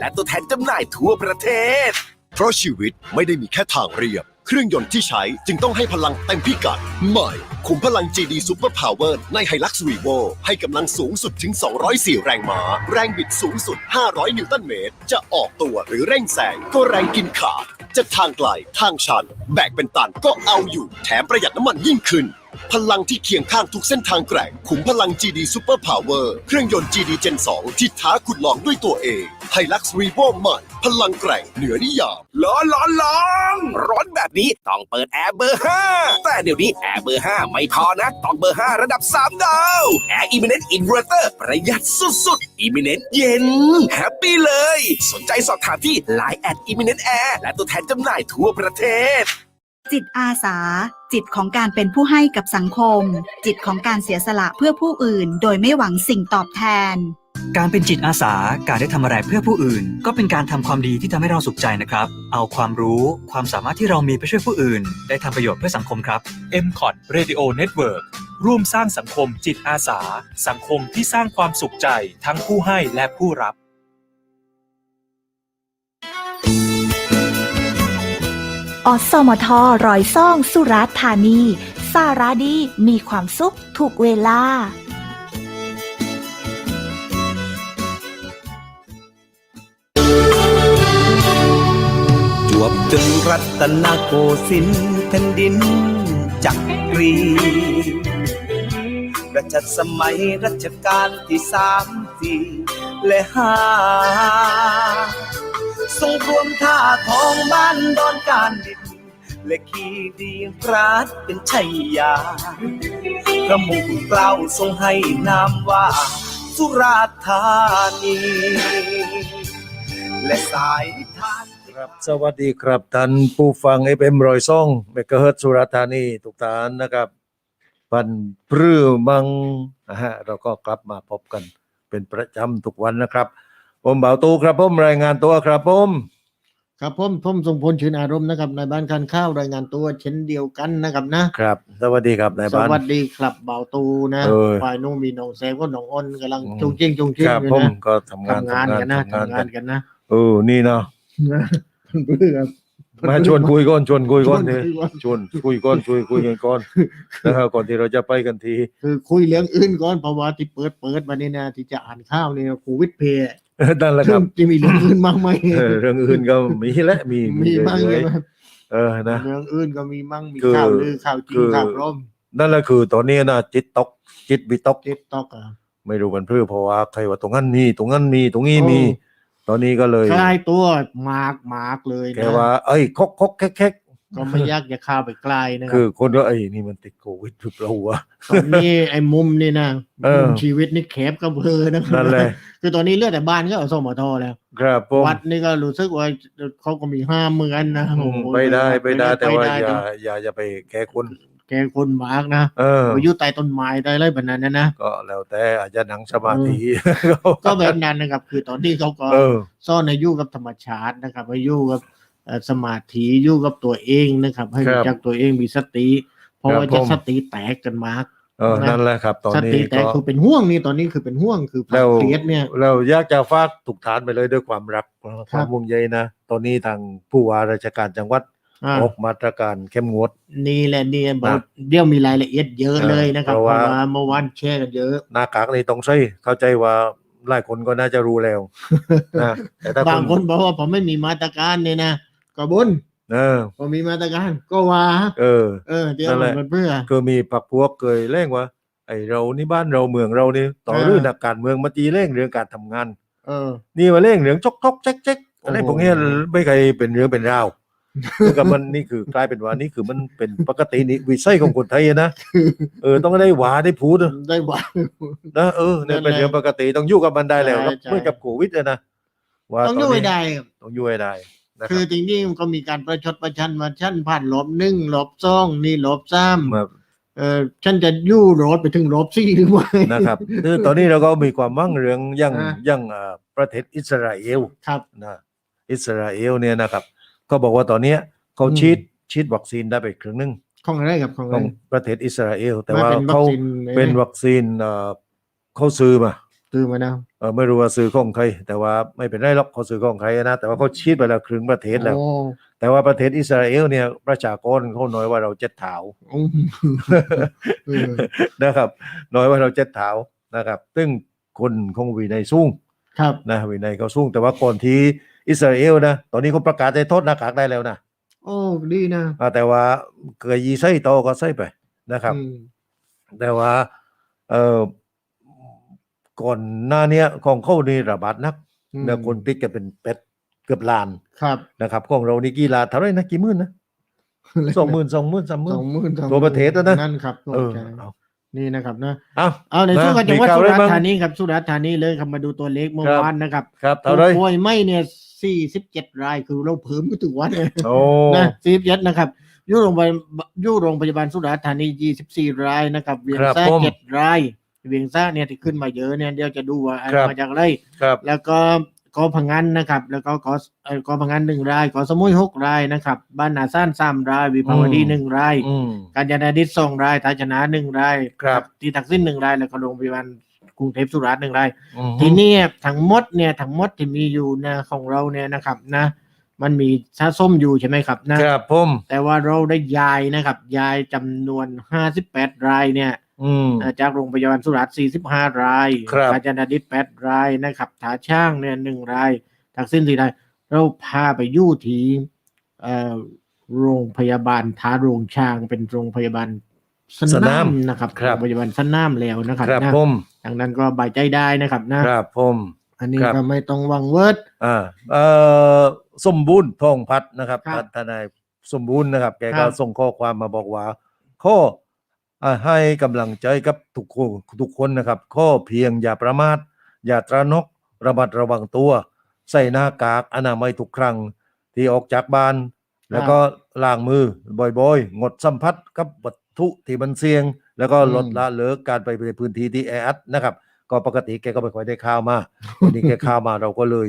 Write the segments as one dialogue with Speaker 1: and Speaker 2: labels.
Speaker 1: และตัวแทนจำหน่ายทั่วประเทศ
Speaker 2: เพราะชีวิตไม่ได้มีแค่ทางเรียบ เครื่องยนต์ที่ใช้จึงต้องให้พลังเต็มพิกัด ใหม่ ขุมพลัง GD Super Power ใน Hilux Revo ให้กำลังสูงสุดถึง 204 แรงม้า แรงบิดสูงสุด 500 นิวตันเมตร จะออกตัวหรือเร่งแซงก็แรงกินขาด จะทางไกลทางชัน แบกเป็นตันก็เอาอยู่ แถมประหยัดน้ำมันยิ่งขึ้น พลังที่เคียงข้างทุกเส้นทางแกร่งขุมพลัง GD Super Power เครื่องยนต์ GD Gen 2 ที่ท้าคุณลองด้วยตัวเอง Hilux Revo ใหม่พลังแกร่งเหนือนิยาม
Speaker 1: ร้อนร้อนร้อนร้อนแบบนี้ต้องเปิดแอร์เบอร์ 5 แต่เดี๋ยวนี้แอร์เบอร์ 5 ไม่พอนะ ต้องเบอร์ 5 ระดับ 3 ดาวแอร์ Imminent Inverter ประหยัดสุดๆ Imminent เย็น แฮปปี้เลย สนใจสอบถามที่ Line at Imminent Air และตัวแทนจำหน่ายทั่วประเทศ
Speaker 3: จิตอาสา จิตของการเป็นผู้ให้กับสังคม จิตของการเสียสละเพื่อผู้อื่น โดยไม่หวังสิ่งตอบแทน
Speaker 4: การเป็นจิตอาสาการได้ทำอะไรเพื่อผู้อื่น ก็เป็นการทำความดีที่ทำให้เราสุขใจนะครับ เอาความรู้ความสามารถที่เรามีไปช่วยผู้อื่น ได้ทำประโยชน์เพื่อสังคมครับ
Speaker 5: m c o t Radio Network ร่วมสร้างสังคมจิตอาสา สังคมที่สร้างความสุขใจ ทั้งผู้ให้และผู้รับ
Speaker 6: อสมทรอยซ่องสุราษฎร์ธานีสาระดีมีความสุขถูกเวลา
Speaker 7: จวบจนรัตนโกสินทร์แผ่นดินจักรีรัชสมัยรัชกาลที่สามสี่และห้า ทรงรวมท่าทองบ้านดอนการดินและขีดีรัฐเป็นชัยยาพระมุขเกล้าทรงให้นามว่า สุราษฎร์ธานี และสายทาน
Speaker 8: ครับสวัสดีครับท่านผู้ฟังเอฟเอ็มรอยซ่องเมกะเฮิรตซ์สุราษฎร์ธานีทุกท่านนะครับปันพรื่อมังนะฮะเราก็กลับมาพบกันเป็นประจำทุกวันนะครับ ผมบ่าวตูครับผมรายงานตัวครับผม
Speaker 9: ครับผมผมทรงพลชื่นอารมณ์นะครับในบ้านการข้าวรายงานตัวเช่นเดียวกันนะครับนะครับ
Speaker 8: สวัสดีครับนาย
Speaker 9: ส
Speaker 8: บ้าน
Speaker 9: วัสดีครับเบาตูนะ
Speaker 8: เออ
Speaker 9: ฝ่ายนู้นมีน้องแซมก็น้องอ้นกำลัง
Speaker 8: อืม
Speaker 9: จุงจิ้งจุงจิ้ง
Speaker 8: ครับ
Speaker 9: อยู่
Speaker 8: ผม
Speaker 9: นะ
Speaker 8: ก็ทำงาน
Speaker 9: ทำงานกันนะ
Speaker 8: ทำงาน
Speaker 9: ทำงานกันนะ
Speaker 8: เออนี่เนาะ
Speaker 9: เพื่อครับ
Speaker 8: มาชวนคุยก่อนชวนคุยก่อน
Speaker 9: ชวน
Speaker 8: ดิ
Speaker 9: คุยก่อน
Speaker 8: ชวนคุยก่อนชวนคุยกันก่อนนะครับก่อนที่เราจะไปกันที
Speaker 9: คือคุยเรื่องอื่นก่อนเพราะว่าที่เปิดเปิดมานี่นะที่จะอ่านข้าวเนี่ยโควิดเพย์
Speaker 8: นั่นแหละค
Speaker 9: ซึ่
Speaker 8: รั
Speaker 9: ง
Speaker 8: บ
Speaker 9: จะมีเรื่องอื่นบ้างไหม
Speaker 8: เออเรื่องอื่นก็มีแหละมี
Speaker 9: มีบ้าง
Speaker 8: เย
Speaker 9: ใช่
Speaker 8: อะ
Speaker 9: ไหม
Speaker 8: ๆเออนะ
Speaker 9: เรื่องอื่นก็มีมั่งมี
Speaker 8: คือ
Speaker 9: ข่าวลือข่าวจริ
Speaker 8: คื
Speaker 9: ง
Speaker 8: อ
Speaker 9: ข่าวปลอม
Speaker 8: นั่นแหละคือตอนนี้นะจิตตก จิตวิตก
Speaker 9: ติ๊กต็อกอะ
Speaker 8: ไม่รู้มันเพื่อเพราะว่าใครว่าตรงนั้นมีตรงนั้นมีตรงนี้มี
Speaker 9: โอ้
Speaker 8: ตอนนี้ก็เลย
Speaker 9: คลายตัวหมากหมากเลย
Speaker 8: แก
Speaker 9: นะ
Speaker 8: ว่า เอ้ยคกคกแคกแคก
Speaker 9: ก็ไม่อยากจะเข้าไปใกล้นะค
Speaker 8: คื
Speaker 9: รับ
Speaker 8: อคนก็ไอ้ยนี่มันติดโควิดหรือเปล่าวะ
Speaker 9: ตอนนี้ไอ้มุมนี่นะ
Speaker 8: เออ
Speaker 9: มุมชีวิตนี่แคบก็เพอนะ
Speaker 8: นั่นแหละ
Speaker 9: คือตอนนี้เลือดแต่บ้านก็เอาสมทแล้ว
Speaker 8: ครับผม
Speaker 9: วัดนี่ก็รู้สึกว่าเขาก็มีห้ามเหมือนกันนะ
Speaker 8: อื
Speaker 9: โอ้
Speaker 8: ม
Speaker 9: โห
Speaker 8: ไปได้ไปได้แต่ว่า
Speaker 9: ไปได้
Speaker 8: อย่า
Speaker 9: นะ
Speaker 8: อย่าอย่าไปแก้คน
Speaker 9: แกคนหมากนะ
Speaker 8: เออ
Speaker 9: ไปอยู่ใต้ต้นไม้ได้ไรแบบนั้นนะนะ
Speaker 8: ก็แล้วแต่อาจจะหนังสมาธิ
Speaker 9: ก็แบบนั้นนะครับ คือตอนที่เขาก็
Speaker 8: เออ
Speaker 9: ซ่อนในอยู่กับธรรมชาตินะครับให้อยู่กับเอ่อ สมาธิอยู่กับตัวเองนะครับ ให้
Speaker 8: ครับ
Speaker 9: รู้จักตัวเองมีสติเพราะ
Speaker 8: ครับ
Speaker 9: ว่าจะ
Speaker 8: ผม
Speaker 9: สติแตกกันมาก
Speaker 8: เออนั่นแหละครับ ตอน
Speaker 9: ส
Speaker 8: นี้
Speaker 9: ติแต
Speaker 8: ก็
Speaker 9: กคือเป็นห่วงนี่ตอนนี้คือเป็นห่วงคือ
Speaker 8: แล้ว
Speaker 9: เครียดเนี่ย
Speaker 8: เราอยากจะฝากถูกฐานไปเลยด้วยความรักค
Speaker 9: ครั
Speaker 8: วา
Speaker 9: บ
Speaker 8: มห่วงใยนะ ตอนนี้ทางผู้ว่าราชการจังหวัด
Speaker 9: อ่า
Speaker 8: ออกมาตรการเข้มงวด
Speaker 9: นี่แหละนี่บอก
Speaker 8: นะ
Speaker 9: เดี๋ยวมีรายละเอียดเยอะเลยนะครับ
Speaker 8: เพ
Speaker 9: เพ
Speaker 8: ราะ
Speaker 9: ราะ
Speaker 8: ว่า
Speaker 9: ว่าเมื่อวานแชร์กันเยอะ
Speaker 8: หน้ากากนี่ต้องใช้เข้าใจว่าหลายคนก็น่าจะรู้แล้วนะแต่ถ้า
Speaker 9: บางคนบอกว่าผมไม่มีมาตรการเนี่ยนะ ก็บุญ
Speaker 8: เออ
Speaker 9: พอมีมาตรการก็ว่า
Speaker 8: เออ
Speaker 9: เออเดี๋ยว
Speaker 8: นั่นแหละ
Speaker 9: มันเพื่อ
Speaker 8: คือมีผักพวกเคยเร่งว่าไอเรานี่บ้านเราเมืองเรานี่ต่อ
Speaker 9: เออ
Speaker 8: เรื่องนักการเมืองมาตีเร่งเรื่องการทำงาน
Speaker 9: เออ
Speaker 8: นี่มาเร่งเรื่องจกจกแจ๊กแจ๊กอะไร
Speaker 9: โอ้โห
Speaker 8: พวกเนี้ยไม่เคยเป็นเรื่องเป็นราวคือกับมันนี่คือกลายเป็นว่านี่คือมันเป็นปกตินี่วิสัยของคนไทยนะเออต้องได้หวาได้พูด
Speaker 9: ได้ว่า
Speaker 8: นะเออเนี่ยเป็น
Speaker 9: นั่นแหละ
Speaker 8: เรื่องปกติต้องอยู่กับมันได้แล้ว
Speaker 9: ใช่
Speaker 8: แล้ว
Speaker 9: ใช่
Speaker 8: เมื่อกับโควิดอะนะว่า
Speaker 9: ต้อง
Speaker 8: ต
Speaker 9: อยู่
Speaker 8: น
Speaker 9: ให้
Speaker 8: นี้
Speaker 9: ได้ครับ
Speaker 8: ต้องอยู่ให้ได้ นะค
Speaker 9: คื
Speaker 8: รั
Speaker 9: อบจริงๆมันก็มีการประชดประชันมาชั้นผ่านลบหนึ่งลบสองนี่ลบสาม
Speaker 8: มา
Speaker 9: เออฉันจะยู่รถไปถึงลบสี่หรือไม่
Speaker 8: นะครับคือตอนนี้เราก็มีความมั่งเรื่องยัง
Speaker 9: อ่า
Speaker 8: ยังเอ่อประเทศอิสราเอล
Speaker 9: ครับ
Speaker 8: นะอิสราเอลเนี่ยนะครับเขาบอกว่าตอนเนี้ยเขา
Speaker 9: อืม
Speaker 8: ฉีดฉีดวัคซีนได้ไปครึ่งหนึง
Speaker 9: ของอะไรครับของ
Speaker 8: ข
Speaker 9: อะไร
Speaker 8: องประเทศอิสราเอล แต่
Speaker 9: ไม่
Speaker 8: ว่า
Speaker 9: เป็นวัค
Speaker 8: เขา
Speaker 9: ซีน
Speaker 8: เป็นวัคซีนเอ่อเขาซื้อมา
Speaker 9: ตื่นมานะ
Speaker 8: เออไม่รู้ว่าซื้อของใคร แต่ว่าไม่เป็นไรหรอกเขาซื้อของใครนะ แต่ว่าเขาชีดไปแล้วครึ่งประเทศแล้ว
Speaker 9: โอ้
Speaker 8: แต่ว่าประเทศอิสราเอลเนี่ยประชากรเขาน้อยกว่าเราเจ็ดเท้า
Speaker 9: อืมเออ
Speaker 8: นะครับ น้อยกว่าเราเจ็ดเท้านะครับ ซึ่งคนคงวินัยสูง
Speaker 9: ครับ
Speaker 8: นะวินัยเขาสูงแต่ว่าก่อนที่อิสราเอลนะตอนนี้เขาประกาศได้โทษหน้ากากได้แล้วนะ
Speaker 9: โอ้ดีนะ
Speaker 8: อ่าแต่ว่าเกยยีไส้โตก็ไส้ไปนะครับ
Speaker 9: อืม
Speaker 8: แต่ว่าเออ ก่อนหน้าเนี้ยของเขานี่ระบาดนัก
Speaker 9: อืม
Speaker 8: นะคนติดกันเป็นเป็ดเกือบล้าน
Speaker 9: ครับ
Speaker 8: นะครับ ของเรานี่กี่ล้านเท่าไหรนะกี่หมื่นนะสองหมื่นสองหมื่นสามหมื่น
Speaker 9: สองหมื่นสอง
Speaker 8: ตัวประเทศแล้วนะ
Speaker 9: นั่นครับตัว
Speaker 8: เออ
Speaker 9: ใช่
Speaker 8: เอา
Speaker 9: นี่นะครับนะ
Speaker 8: เอา
Speaker 9: เอาในช่วง
Speaker 8: นะ
Speaker 9: ของจังหวัด
Speaker 8: มีข่าว
Speaker 9: สุ
Speaker 8: อะไร
Speaker 9: ราษฎ
Speaker 8: บ้าง
Speaker 9: ร์ธานีครับสุราษฎร์ธานีเลยครับมาดูตัวเลขเมื่อ
Speaker 8: ครับ
Speaker 9: วานนะครับ
Speaker 8: ครับเท่าไหร
Speaker 9: ผู้ป่วยไม่เนี่ยสี่สิบเจ็ดรายคือเราเพิ่มก็ถึงวันเลย
Speaker 8: โอ้
Speaker 9: นะสี่สิบเจ็ดนะครับอยู่โรงพยาบาลอยู่โรงพยาบาลสุราษฎร์ธานียี่สิบสี่รายนะครับ เวียง
Speaker 8: ครับ
Speaker 9: ซ่า
Speaker 8: ผม
Speaker 9: เจ็ดราย เวียงซ่าเนี่ยที่ขึ้นมาเยอะเนี่ยเดี๋ยวจะดูว่า
Speaker 8: ครับ
Speaker 9: มาจากอะไร
Speaker 8: ครับ
Speaker 9: แล้วก็กอพังงันนะครับ แล้วก็กอเอ่อกอพังงันหนึ่งรายกอสมุยหกรายนะครับ บ้านนาซ่านสามรายวิภาวดี
Speaker 8: อืม
Speaker 9: หนึ่งราย
Speaker 8: อืม
Speaker 9: กาญจนาดิษฐ์สองรายตาชนะหนึ่งราย
Speaker 8: ครับ
Speaker 9: ที่ทักษิณหนึ่งราย แล้วก็โรงพยาบาลกรุงเทพสุราษฎร์หนึ่งราย
Speaker 8: อืม
Speaker 9: ทีนี้ทั้งหมดเนี่ยทั้งหมดที่มีอยู่นะของเราเนี่ยนะครับนะ มันมีชาส้มอยู่ใช่ไหมครับนะ
Speaker 8: ครับผม
Speaker 9: แต่ว่าเราได้ย้ายนะครับย้ายจำนวน 58 รายเนี่ย
Speaker 8: อืม
Speaker 9: เอ่อจากโรงพยาบาลสุราษฎร์45 ราย
Speaker 8: ครับ
Speaker 9: กาญจนาดิษฐ์8รายนะครับถาช่างเนี่ยหนึ่งราย ทักษิณสี่ราย เราพาไปอยู่ที่เอ่อโรงพยาบาลทาโรงช้างเป็นโรงพยาบาลส
Speaker 8: สนานา
Speaker 9: มมนะครับ
Speaker 8: ครับ
Speaker 9: โรงพยาบาลสนามแล้วนะครับ
Speaker 8: ครับ
Speaker 9: นะ
Speaker 8: ผม
Speaker 9: ดังนั้นก็บายใจได้นะครับนะครับ
Speaker 8: ผม
Speaker 9: อันนี้
Speaker 8: ครับ
Speaker 9: ก็ไม่ต้องหวังเวิร์ด
Speaker 8: อ่าเอ่อสมบูรณ์ทองพัดนะครับ
Speaker 9: ครับ
Speaker 8: ทนายสมบูรณ์นะครับ แก
Speaker 9: ครั
Speaker 8: ก็
Speaker 9: บ
Speaker 8: ส่งข้อความมาบอกว่า ข้ออ่า ให้กำลังใจกับทุกคนทุกคนนะครับ ข้อเพียงอย่าประมาท อย่าตระหนก ระมัดระวังตัว ใส่หน้ากากอนามัยทุกครั้ง ที่ออกจากบ้าน แล้วก็ล้างมือบ่อยๆ งดสัมผัสกับวัตถุที่มันเสี่ยง แล้วก็ลด
Speaker 9: อืม
Speaker 8: ละเลิกการไปในพื้นที่ที่แออัดนะครับ ก็ปกติแกก็ไม่ค่อยได้ข่าวมาวันนี้แกเข้ามาเราก็เลย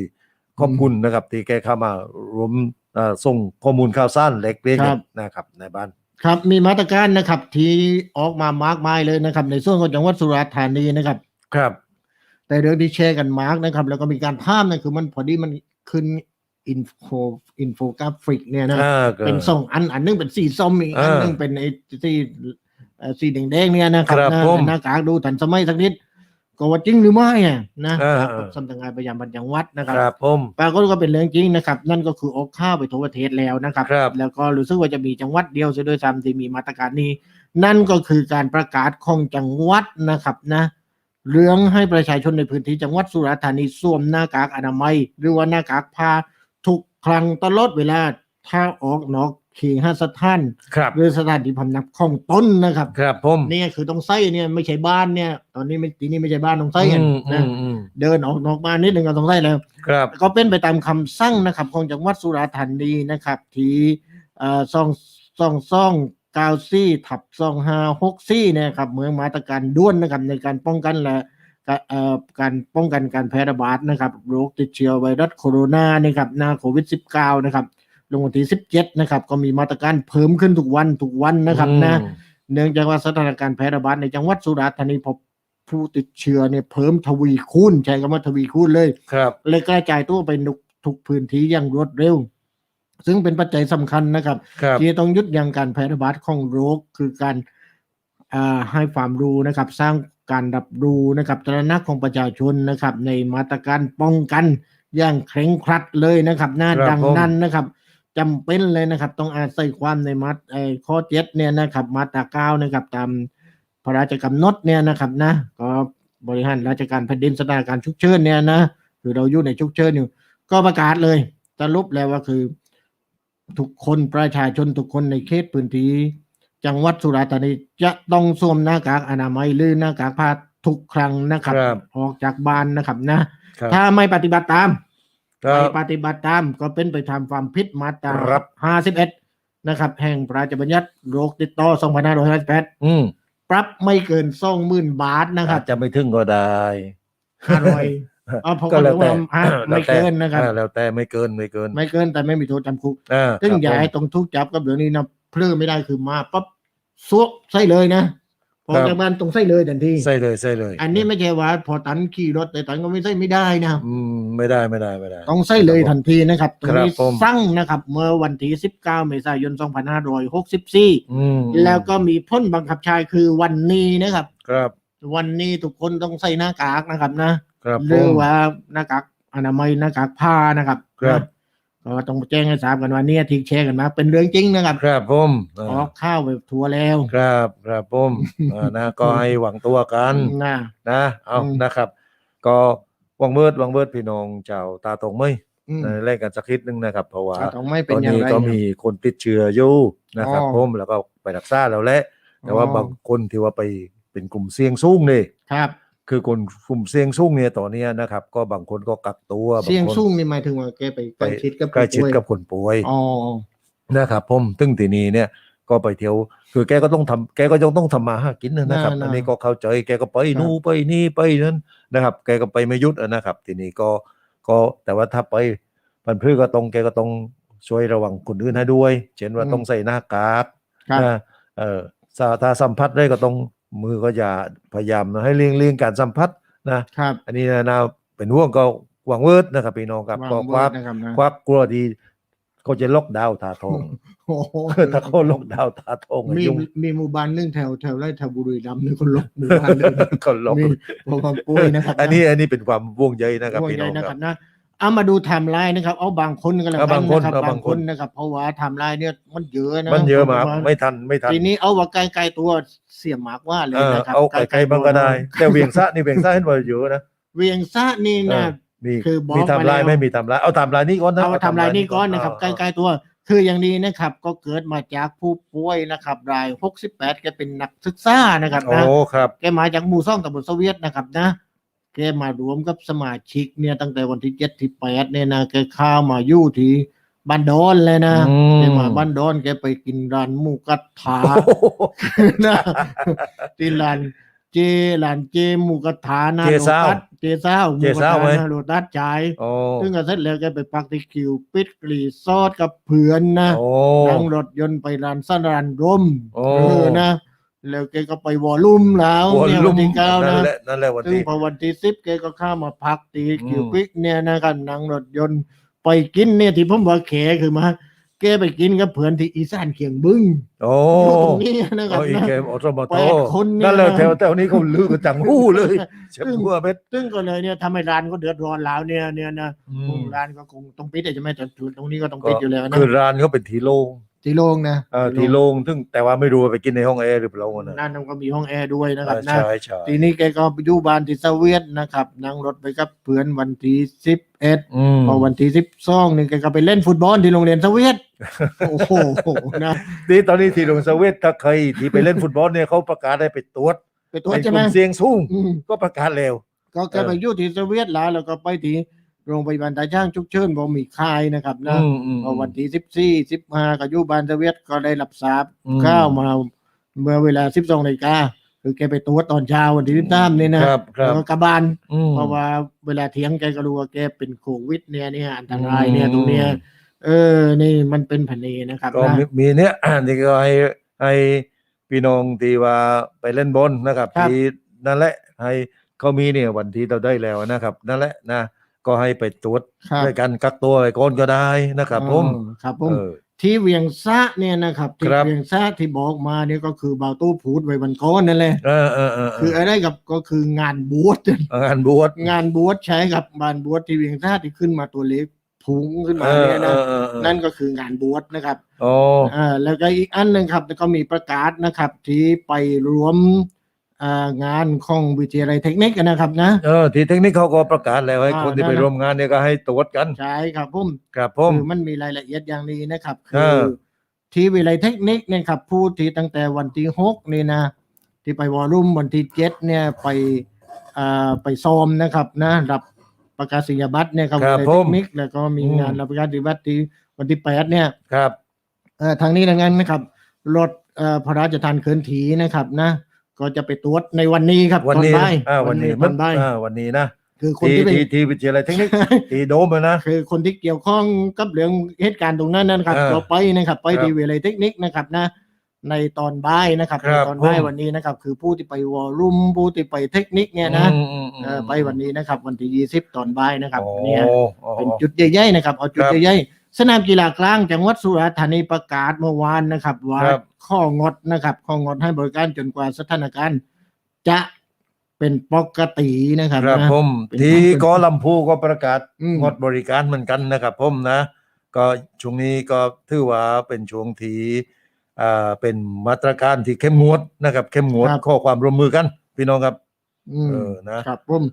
Speaker 8: ขอบคุณนะครับ ที่แกเข้ามารวมเอ่อส่งข้อมูลข่าวสารเล็กๆ
Speaker 9: ครับ
Speaker 8: นะครับในบ้าน
Speaker 9: ครับมีมาตรการนะครับ ที่ออกมามากมายเลยนะครับ ในส่วนของจังหวัดสุราษฎร์ธานีนะครับ
Speaker 8: ครับ
Speaker 9: แต่เรื่องที่แชร์กันมากนะครับ แล้วก็มีการภาพนะคือมันพอดีมันขึ้นอินโฟอินโฟกราฟิกเนี่ยนะ
Speaker 8: อ่าก็
Speaker 9: เป็นสองอันอันหนึงเป็นสีส้มอีกอัน
Speaker 8: อ่า
Speaker 9: หนึงเป็นไอ้สีเอ่อสีแดงๆเนี่ยนะครับ
Speaker 8: ครับ
Speaker 9: นะ
Speaker 8: ผม
Speaker 9: หน้ากากดูทันสมัยสักนิด ก็ว่าจริงหรือไม่อะนะ
Speaker 8: อ่า
Speaker 9: ครับ
Speaker 8: อ่า
Speaker 9: สำนักงานประจำจังหวัดนะครับ
Speaker 8: ครับผม
Speaker 9: ปรากฏว่าเป็นเรื่องจริงนะครับ นั่นก็คือออกข้าวไปทั่วประเทศแล้วนะครับ
Speaker 8: ครับ
Speaker 9: แล้วก็รู้สึกว่าจะมีจังหวัดเดียวซะด้วยซ้ำที่มีมาตรการนี้ นั่นก็คือการประกาศของจังหวัดนะครับนะ เรื่องให้ประชาชนในพื้นที่จังหวัดสุราษฎร์ธานีสวมหน้ากากอนามัย หรือว่าหน้ากากผ้าทุกครั้งตลอดเวลาถ้าออกนอกเขตห้าสถาน
Speaker 8: ครับ
Speaker 9: หรือสถานที่พำนักของตนนะครับ
Speaker 8: ครับผม
Speaker 9: เนี่ยคือต้องใส่เนี่ยไม่ใช่บ้านเนี่ย ตอนนี้ไม่ทีนี้ไม่ใช่บ้านต้องใส่กัน
Speaker 8: อืม
Speaker 9: นะ
Speaker 8: อืมอืม
Speaker 9: เดินออกนอกบ้านนิดหนึ่งก็ต้องใส่แล้ว
Speaker 8: ครับ
Speaker 9: ก็เป็นไปตามคำสั่งนะครับของจังหวัดสุราษฎร์ธานีนะครับ ที่เอ่อซองซองซองเก้าซี่ทับซองห้าหกซี่เนะครับเมืองมาตรการด้วนนะครับในการป้องกันและกะเอ่อการป้องกันการแพร่ระบาดนะครับโรคติดเชื้อไวรัสโคโรนานะครับหน้าโควิด -19 นะครับ ลงวันที่17นะครับ ก็มีมาตรการเพิ่มขึ้นทุกวันทุกวันนะครับนะ
Speaker 8: อืม
Speaker 9: เนื่องจากว่าสถานการณ์แพร่ระบาดในจังหวัดสุราษฎร์ธานีพบผู้ติดเชื้อเนี่ยเพิ่มทวีคูณใช้คำว่าทวีคูณเลย
Speaker 8: ครับ
Speaker 9: เลยกระจายตัวไปนุกทุกพื้นที่อย่างรวดเร็ว ซึ่งเป็นปัจจัยสำคัญนะครับ
Speaker 8: ครับ
Speaker 9: ที่จะต้องยุดยั้งการแพร่ระบาดของโรคคือการอ่าให้ความรู้นะครับ สร้างการรับรู้นะครับตระหนักของประชาชนนะครับ ในมาตรการป้องกันอย่างเคร่งครัดเลยนะครับหน้า
Speaker 8: ครับ
Speaker 9: ดัง
Speaker 8: ผม
Speaker 9: นั้นนะครับ จำเป็นเลยนะครับ ต้องอาศัยความในมัดไอ้ข้อเจ็ดเนี่ยนะครับมาตราเก้านะครับตามพระราชกำหนดเนี่ยนะครับนะก็บริหารราชการแผ่นดินสถานการณ์ฉุกเฉินเนี่ยนะคือเราอยู่ในฉุกเฉินอยู่ ก็ประกาศเลยสรุปแล้วว่าคือทุกคนประชาชนทุกคนในเขตพื้นที่จังหวัดสุราษฎร์ธานีจะต้องสวมหน้ากากอนามัยหรือหน้ากากผ้าทุกครั้งนะครับ
Speaker 8: ครับ
Speaker 9: ออกจากบ้านนะครับนะ
Speaker 8: ครับ
Speaker 9: ถ้าไม่ปฏิบัติตาม
Speaker 8: ครั
Speaker 9: ไม่
Speaker 8: บ
Speaker 9: ปฏิบัติตามก็เป็นไปทำความผิดมาตรา
Speaker 8: ครับ
Speaker 9: ห้าสิบเอ็ดนะครับ แห่งพระราชบัญญัติโรคติดต่อสองพันห้าร้อยห้าสิบแปด
Speaker 8: อืม
Speaker 9: ปรับไม่เกินสองหมื่นบาทนะครั
Speaker 8: อา
Speaker 9: บ
Speaker 8: จจะไม่ถึงก็ได้
Speaker 9: ห้าร้อยเอาผม
Speaker 8: ก็แล้วแต่
Speaker 9: ก็รู้ว่าอะไม่เกินนะครับ
Speaker 8: อ่าแล้วแต่ไม่เกินไม่เกิน
Speaker 9: ไม่เกินแต่ไม่มีโทษจำคุก
Speaker 8: อ่า
Speaker 9: ซึ่ง
Speaker 8: ครับ
Speaker 9: อย่า
Speaker 8: ผม
Speaker 9: ให้ตรงทุกจับกับเดี๋ยวนี้นะเพลือไม่ได้คือมาปั๊บซวกใส่เลยนะ ออกจากบ้านต้องใส่เลยทันที
Speaker 8: ใส่เลยใส่เลย
Speaker 9: อันนี้ไม่ใช่ว่าพอตันขี่รถแต่ตันก็ไม่ใส่ไม่ได้นะ
Speaker 8: อืมไม่ได้ไม่ได้ไม่ได้
Speaker 9: ต้องใส่เลยทันทีนะครับตรงนี้
Speaker 8: ครับผม
Speaker 9: สั่งนะครับ เมื่อวันที่ 19 เมษายน 2564
Speaker 8: อืม
Speaker 9: แล้วก็มีพ้นบังคับใช้คือวันนี้นะครับ
Speaker 8: ครับ
Speaker 9: วันนี้ทุกคนต้องใส่หน้ากากนะครับนะ
Speaker 8: ครับ
Speaker 9: ห
Speaker 8: ผ
Speaker 9: รือ
Speaker 8: ม
Speaker 9: ว่าหน้ากากอนามัยหน้ากากผ้านะครับ
Speaker 8: ครับ
Speaker 9: นะ ก็ต้องแจ้งให้ทราบกันว่าเนี่ยที่แชร์กันมา เป็นเรื่องจริงนะครับ
Speaker 8: ครับผมอ่า
Speaker 9: ออกข้าวไปทัวร์แล้ว
Speaker 8: ครับครับผมอ่านะก็ให้หวังตัวกัน
Speaker 9: นะ
Speaker 8: นะเอา
Speaker 9: อืม
Speaker 8: นะครับ ก็วังเบิดวังเบิดพี่น้องเจ้าตาตรงไหม
Speaker 9: อืม
Speaker 8: เออแลกกันสักนิดนึงนะครับ เพราะว่า
Speaker 9: ถ้าต้องไม่เป็
Speaker 8: ต
Speaker 9: น
Speaker 8: อน
Speaker 9: อย่าง
Speaker 8: นี้
Speaker 9: ไร
Speaker 8: ก็มีคนติดเชื้ออยู่นะครับ
Speaker 9: อ๋อ
Speaker 8: ผมแล้วก็ไปรักษาแล้วแหละแต่ว่า
Speaker 9: อ๋อ
Speaker 8: บางคนที่ว่าไปเป็นกลุ่มเสี่ยงสูงนี่
Speaker 9: ครับ
Speaker 8: คือคนกลุ่มเสี่ยงสูงเนี่ยตอนเนี้ยนะครับ ก็บางคนก็กักตัวบาง
Speaker 9: เสี่ยง
Speaker 8: คน
Speaker 9: สูงนี่หมายถึงว่าแกไปใกล้ชิดกับ
Speaker 8: ใกล้ชิด
Speaker 9: ผู้ป่วย
Speaker 8: กับคนป่วย
Speaker 9: อ๋อ
Speaker 8: นะครับผมตึงทีนี้เนี่ยก็ไปเที่ยวคือแกก็ต้องทำแกก็ยังต้องทำมาหากินนะครับ
Speaker 9: น่าๆ
Speaker 8: อันนี้ก็เข้าใจแกก็ไป
Speaker 9: ครับ
Speaker 8: นู่นไปนี่ไปนั้นนะครับ แกก็ไปไม่หยุดอะนะครับ ทีนี้ก็ก็แต่ว่าถ้าไปพันธุ์พืชก็ต้องแกก็ต้องช่วยระวังคนอื่นให้ด้วย เช่นว่าต้องใส่หน้ากาก
Speaker 9: ครับ
Speaker 8: นะเออถ้าถ้าสัมผัสได้ก็ต้อง มือก็อย่าพยายามให้เลี่ยงเลี่ยงการสัมผัสนะ
Speaker 9: ครับ
Speaker 8: อันนี้นะนะเป็นห่วงก็หวังเวิร์ดนะครับพี่น้องครับก็
Speaker 9: วาง
Speaker 8: ควัก
Speaker 9: เบิดนะครับนะ
Speaker 8: ควักกลัวดีเขาจะล็อกดาวน์ตาทอง
Speaker 9: โอ้โห
Speaker 8: ถ้าเขาล็อกดาวน์ตาทองอะ
Speaker 9: มี
Speaker 8: ยุ่ง
Speaker 9: มีหมู่บ้านหนึงแถวแถวไร่แถวบุรีรัมย์นี่คนลบหมู่บ้านหนึง
Speaker 8: ก็ล็อก
Speaker 9: มีพวกความป่วยนะครับ
Speaker 8: อันนี้อันนี้เป็นความว่วงใยนะครับ
Speaker 9: ห่วง
Speaker 8: พี่
Speaker 9: ใย
Speaker 8: น้อง
Speaker 9: นะ
Speaker 8: ค
Speaker 9: ค
Speaker 8: รั
Speaker 9: รั
Speaker 8: บบ
Speaker 9: นะ เอามาดูไทม์ไลน์นะครับ เอาบางคนก็แล้ว
Speaker 8: เอา
Speaker 9: กับา
Speaker 8: นงคน
Speaker 9: นะครับ
Speaker 8: เอา
Speaker 9: บา
Speaker 8: บางง
Speaker 9: ค
Speaker 8: คนน
Speaker 9: นะครับ เพราะว่าไทม์ไลน์เนี่ยมันเยอะนะ
Speaker 8: มันเยอะมาก
Speaker 9: พรว่
Speaker 8: ไม่ทันไม่ทัน
Speaker 9: ทีนี้เอาว่าใกล้ๆตัวเสียหมากว่าเล
Speaker 8: เอยอ
Speaker 9: นะครับ
Speaker 8: เอาไกลๆบ้างก็ได้
Speaker 9: ตัว
Speaker 8: แต่เวียงซะนี่เวียงซะเห็นว่าเยอะนะ
Speaker 9: เวียงซะนี่
Speaker 8: เอ
Speaker 9: นะ
Speaker 8: อมี
Speaker 9: คือบอก
Speaker 8: มีทำลาย
Speaker 9: มาแล้ว
Speaker 8: ไม่มีทำลายเอาทำลายนี่ก่อนนะ
Speaker 9: เอาทำลายนี่ก่อนนะครับใก
Speaker 8: เา
Speaker 9: ล้ๆตัว คืออย่างนี้นะครับ ก็เกิดมาจากผู้ป่วยนะครับ ราย 68แกเป็นนักศึกษานะครับ
Speaker 8: โอ้
Speaker 9: นะ
Speaker 8: ครับ
Speaker 9: แกมาจากหมู่ซ่องตำบลโซเวียตนะครับนะ แกมารวมกับสมาชิกเนี่ยตั้งแต่วันที่เจ็ดที่แปดเนี่ยนะแกเข้ามาอยู่ที่บ้านดอนเลยนะ
Speaker 8: อืม
Speaker 9: แกมาบ้านดอนแกไปกินร้านหมูกระทะนะที่ร้านเจร้านเจหมูกระทะนะ
Speaker 8: เจเศร้า
Speaker 9: โลตัสเจเศร้าหมูกระ
Speaker 8: เจเศร้า
Speaker 9: ทะ
Speaker 8: ไหม
Speaker 9: นะโรตัสชาย
Speaker 8: โอ้
Speaker 9: ซึ่งก็เสร็จแล้วแกไปปักที่คิวปิดรีสอร์ทกับเพื่อนนะ
Speaker 8: โอ้
Speaker 9: นั่งรถยนต์ไปร้านสั้นร้านร่ม
Speaker 8: โอ้
Speaker 9: เออนะ แล้วแกก็ไปวอลลุ่มแล้ว
Speaker 8: วอล
Speaker 9: เนี่ย
Speaker 8: ลุ่
Speaker 9: วั
Speaker 8: ม
Speaker 9: นที่เก้า
Speaker 8: นั่
Speaker 9: นะ
Speaker 8: นแหละนั่นแหละวัน
Speaker 9: ซึ่ง
Speaker 8: ที่
Speaker 9: พอวันที่สิบแกก็เข้ามาพักตี
Speaker 8: อืม
Speaker 9: คิวปิกเนี่ยนะกันนั่งรถยนต์ไปกินเนี่ยที่ผมว่าแขคือมาแกไปกินกับเพื่อนที่อีสานเคียงบึ้ง
Speaker 8: โอ้
Speaker 9: อยู่ตรงนี้นะครับ
Speaker 8: โอ้อี
Speaker 9: นะ
Speaker 8: เกมออโตมาโต
Speaker 9: แปดคนเนี่ย
Speaker 8: นั่นแหละ
Speaker 9: นะ
Speaker 8: แถวแถวนี้เขาลือกันจังหู้เลยเชฟหัวเพชร
Speaker 9: ซึ่งก็เลยเนี่ยทำให้ร้านก็เดือดร้อนแล้วเนี่ยเนี่ยนะ
Speaker 8: อืม
Speaker 9: ร้านก็คงต้องปิดอะใช่ไหมแต่ตรงนี้ก็ต้องปิดอยู่แล้วนะ
Speaker 8: คือร้านเขาเป็นทีโล่ง
Speaker 9: ที่โล่งนะ
Speaker 8: เออทีโล่งซึ่งแต่ว่าไม่รู้ว่าไปกินในห้องแอร์หรือเปล่านะ
Speaker 9: นั่นก็มีห้องแอร์ด้วยนะครับ
Speaker 8: เออ
Speaker 9: นะ
Speaker 8: ใช่ใช่
Speaker 9: ทีนี้แกก็ไปอยู่บ้านที่สวีเดนนะครับ นั่งรถไปกับเพื่อนวันที่สิบเอ็ด
Speaker 8: อืม
Speaker 9: พอวันที่สิบสองนี่แกก็ไปเล่นฟุตบอลที่โรงเรียนสวีเดนโอ้โหนะ
Speaker 8: นี่ตอนนี้ที่โรงสเวตถ้าใครที่ไปเล่นฟุตบอลเนี่ยเขาประกาศได้ไปตรวจ
Speaker 9: ไปตัวจ
Speaker 8: เป็น
Speaker 9: ใช่
Speaker 8: ก
Speaker 9: ไหม
Speaker 8: ลุ่มเสี่ยงสูง
Speaker 9: อืม
Speaker 8: ก็ประกาศแล้ว
Speaker 9: ก็แกไปอยู่ที่สวีเดนแล้วแล้วก็ไปที่ โรงพยาบาลตาช่างชุกเชิญบอกมีคายนะครับนะ
Speaker 8: อืมอืม
Speaker 9: พอวันที่สิบสี่สิบห้าก็อยู่บ้านสวีเดนก็ได้รับทราบ
Speaker 8: อืม
Speaker 9: ข้าวมาเมื่อเวลาสิบสองนาฬิกาคือแกไปตรวจตอนเช้าวันที่สิบสามนี่นะครับ
Speaker 8: ครั
Speaker 9: แล้ว
Speaker 8: บ
Speaker 9: ก็กลับบ้าน
Speaker 8: อืม
Speaker 9: เพราะว่าเวลาเถียงแกก็รู้ว่าแกเป็นโควิดเนี่ยเนี่ยอันตรายเนี่ยตรงเนี้ยเออ นี่มันเป็นพันเนนะครับ
Speaker 8: ก็
Speaker 9: นะ
Speaker 8: มีมีเนี่ยนี่ก็ให้ให้พี่น้องที่ว่าไปเล่นบอลนะครับ
Speaker 9: ครับ
Speaker 8: ที่นั่นแหละให้เขามีเนี่ยวันที่เราได้แล้วนะครับ นั่นแหละนะ ก็ให้ไปตรวจ
Speaker 9: ครับ
Speaker 8: ด้วยกันกักตัวไปก่อนก็ได้นะครับผม
Speaker 9: เออครับผม
Speaker 8: เออ
Speaker 9: ที่เวียงซะเนี่ยนะครับที่
Speaker 8: ครับ
Speaker 9: เวียงซะที่บอกมาเนี่ยก็คือเบาตู้พูดไว้วันก้อนนั่นแหละ
Speaker 8: เออเออเออเอ
Speaker 9: คือ
Speaker 8: อ
Speaker 9: อะไรกับก็คืองานบวช
Speaker 8: งานบวช
Speaker 9: งานบวชใช้กับบานบวชที่เวียงซะที่ขึ้นมาตัวเล็กพุงขึ้น
Speaker 8: เอ
Speaker 9: มา
Speaker 8: อ
Speaker 9: เนี่ย
Speaker 8: เอ
Speaker 9: นะ
Speaker 8: อเออเออ
Speaker 9: นั่นก็คืองานบวชนะครับ
Speaker 8: โอ้
Speaker 9: อ่าแล้วก็อีกอันหนึ่งครับก็มีประกาศนะครับ ที่ไปรวม อ่างานของวิทยาลัยเทคนิคนะครับนะ
Speaker 8: เออที่เทคนิคเขาก็ประกาศแล้วให้
Speaker 9: อ่า
Speaker 8: คนที่
Speaker 9: นั่
Speaker 8: ไป
Speaker 9: นนะ
Speaker 8: ร่วมงานเนี่ยก็ให้ตรวจกัน
Speaker 9: ใช่ครับผม
Speaker 8: ครับผม
Speaker 9: คือมันมีรายละเอียดอย่างนี้นะครับ
Speaker 8: เอ
Speaker 9: คือ
Speaker 8: อ
Speaker 9: ที่วิทยาลัยเทคนิคเนี่ยครับผู้ที่ตั้งแต่วันที่หกนี่นะ ที่ไปวอลลุ่มวันที่เจ็ดเนี่ยไปอ่าไปซ้อมนะครับนะรับประกาศนียบัตรเนี่ยครับ
Speaker 8: ครับ
Speaker 9: วิทยาลัย
Speaker 8: ผ
Speaker 9: เท
Speaker 8: ม
Speaker 9: คนิคแล้วก็มี
Speaker 8: อืม
Speaker 9: งานรับประกาศนียบัตรที่วันที่แปดเนี่ย
Speaker 8: ครับ
Speaker 9: เอ่อทางนี้ดังนั้นนะครับรถเอ่อพระราชทานเคินถีนะครับนะ ก็จะไปตรวจในวันนี้ครับ
Speaker 8: วันนี้
Speaker 9: ตอบ่าย
Speaker 8: อ่าวันนี้
Speaker 9: ตอนบ่าย
Speaker 8: อ่าวันนี้นะ
Speaker 9: คือคน
Speaker 8: ที่
Speaker 9: ที่เป็น
Speaker 8: ที่ที่วิทยาลัยเทคนิค ที่โดมอะนะ
Speaker 9: คือคนที่เกี่ยวข้องกับเรื่องเหตุการณ์ตรงนั้นนะครับ
Speaker 8: อ่า
Speaker 9: ก็ไปนะครับไป
Speaker 8: ครับ
Speaker 9: ที่วิทยาลัยเทคนิคนะครับนะ ในตอนบ่ายนะครับ
Speaker 8: ค
Speaker 9: ใน
Speaker 8: รับ
Speaker 9: ตอนบ่าย
Speaker 8: ผม
Speaker 9: วันนี้นะครับ คือผู้ที่ไปวอลลุ่มผู้ที่ไปเทคนิคเนี่ยนะ
Speaker 8: อืมอืมอืม
Speaker 9: เออไปวันนี้นะครับ วันที่ยี่สิบตอนบ่ายนะครับ
Speaker 8: โอ้
Speaker 9: เนี่ย
Speaker 8: อ๋อ
Speaker 9: เป็นจุดใหญ่ๆนะครับ เอาจุด
Speaker 8: ครับ
Speaker 9: ใหญ่ๆสนามกีฬากลางจังหวัดสุราษฎร์ธานีประกาศเมื่อวานนะครับว่า
Speaker 8: ครับ
Speaker 9: ข้องดนะครับ ข้องดให้บริการจนกว่าสถานการณ์จะเป็นปกตินะครับ
Speaker 8: ครับ
Speaker 9: นะ
Speaker 8: ผม
Speaker 9: เป็น
Speaker 8: ที่
Speaker 9: เป็น
Speaker 8: กอลำพูก็ประกาศ
Speaker 9: อืม
Speaker 8: งดบริการเหมือนกันนะครับผมนะ ก็ช่วงนี้ก็ถือว่าเป็นช่วงที่อ่าเป็นมาตรการที่เข้มงวดนะครับ เข้มงวด
Speaker 9: ครับ
Speaker 8: ข้อความร่วมมือกัน พี่น้องครับ
Speaker 9: อืม
Speaker 8: เออนะ ครับ
Speaker 9: ผม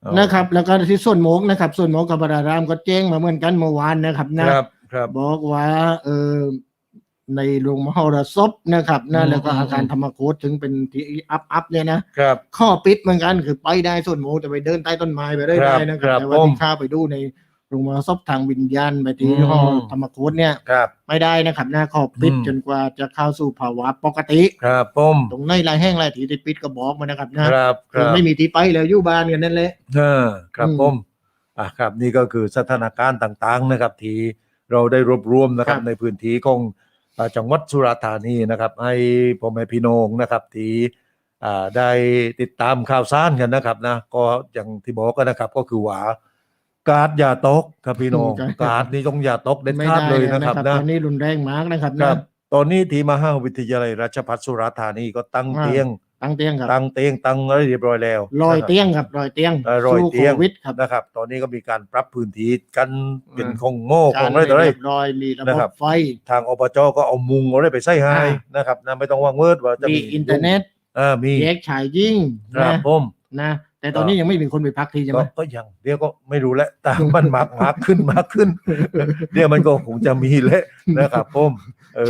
Speaker 8: เอา
Speaker 9: นะครับแล้วก็ที่ส่วนหมกนะครับ ส่วนหมกกับบารารามก็แจ้งมาเหมือนกันเมื่อวานนะครับนะ
Speaker 8: ครับครับ
Speaker 9: บอกว่าเออ ในโรงมหรสพนะครับนะ
Speaker 8: อืม
Speaker 9: แล้วก็
Speaker 8: อืม
Speaker 9: อาคาร
Speaker 8: อืม
Speaker 9: ธรรมโคตถึงเป็นที่อัพอัพเนี่ยนะครับ ข้อปิดเหมือนกันคือไปได้ส่วนหมูแต่ไปเดินใต้ต้นไม้ไปได้
Speaker 8: ครับ
Speaker 9: ได้นะค
Speaker 8: ครั
Speaker 9: รับบแต่ว่า
Speaker 8: ผม
Speaker 9: ที่ข้าไปดูในโรงมหรสพทางวิญญาณไปที่
Speaker 8: อืม
Speaker 9: ห้องธรรมโคตเนี่ย
Speaker 8: ครับ
Speaker 9: ไม่ได้นะครับหน้าข้อปิด
Speaker 8: อืม
Speaker 9: จนกว่าจะเข้าสู่ภาวะปกติ
Speaker 8: ครับผม
Speaker 9: ตรงในรายแห้งรายถีที่ปิดก็บอกมานะครับนะ ครับ
Speaker 8: ครับ
Speaker 9: ไม่มีที่ไปแล้วอยู่บ้านกันนั่นแหละ
Speaker 8: เออครับ
Speaker 9: อืม
Speaker 8: ผมอะครับนี่ก็คือสถานการณ์ต่างๆนะครับที่เราได้รวบรวมนะครับ
Speaker 9: ครับ
Speaker 8: ในพื้นที่ของอ่า จังหวัดสุราษฎร์ธานีนะครับ ให้พ่อแม่พี่น้องนะครับที่อ่าได้ติดตามข่าวสารกันนะครับนะก็อย่างที่บอกกันนะครับ ก็คือว่าการ์ดอย่าตกครับพี่น้อง
Speaker 9: อืม
Speaker 8: การ์ดนี่ต้องอย่าตกเด็ด
Speaker 9: ไม่
Speaker 8: ขาด
Speaker 9: ได้
Speaker 8: เลย
Speaker 9: แล้ว
Speaker 8: นะครับ
Speaker 9: ต
Speaker 8: นะ
Speaker 9: อนนี้รุนแรงมากนะครับ
Speaker 8: ค
Speaker 9: นะ
Speaker 8: รับตอนนี้ที่มหาวิทยาลัยราชภัฏสุราษฎร์ธานีก็ตั้ง
Speaker 9: อ่า
Speaker 8: เตียง
Speaker 9: ตั้งเตียงครับ
Speaker 8: ตั้งเตียงตั้งอะไรเรียบร้อยแล้ว
Speaker 9: ลอย
Speaker 8: นะครับ
Speaker 9: เตียงครับลอยเตียง
Speaker 8: เอ่อลอย
Speaker 9: สู้
Speaker 8: เตียง
Speaker 9: โควิดครับ
Speaker 8: นะครับ ตอนนี้ก็มีการปรับพื้นที่กันเป็น
Speaker 9: อืม
Speaker 8: คงโม่ค
Speaker 9: การ
Speaker 8: งอะไรต่ออะไร
Speaker 9: เรียบร้อยมีระ
Speaker 8: นะ
Speaker 9: บ
Speaker 8: ครับบ
Speaker 9: ไฟ
Speaker 8: ทางอบจก็เอามุงอะไรไปใส่ให้
Speaker 9: อ่า
Speaker 8: นะครับนะไม่ต้องวางเวิร์ดว่าจะ
Speaker 9: มี
Speaker 8: มี
Speaker 9: อินเทอร์เน็ต
Speaker 8: อ่ามี
Speaker 9: แยกฉายยิ่ง
Speaker 8: ครับ
Speaker 9: นะ
Speaker 8: ผม
Speaker 9: นะ แต่ตอนนี้ยังไม่มีคนไปพักทีใช่ไห
Speaker 8: ก็
Speaker 9: ม
Speaker 8: ก็ยังเดี๋ยวก็ไม่รู้แล้วแต่มันมากมากขึ้นมากขึ้นเดี๋ยวมันก็คงจะมีแหละนะครับผมเออ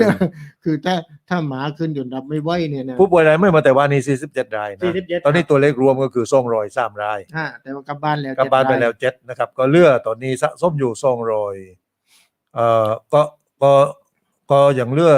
Speaker 9: คือถ้าถ้าหมาขึ้นจนรับไม่ไหวเนี่ยนะ
Speaker 8: ผู้ป่วยรายไม่มาแต่ว่านี่47รายนะ
Speaker 9: 47
Speaker 8: ตอนนี้ตัวเลขรวมก็คือ203ราย
Speaker 9: อ่าแต่ว่ากลับบ้านแล้ว
Speaker 8: กลับบ้านไป
Speaker 9: เจ็ดรย
Speaker 8: แล้วเจ็ดนะครับ ก็เหลือตอนนี้สะสมอยู่สองรอยเอ่อก็ก็ก็อย่างเหลือ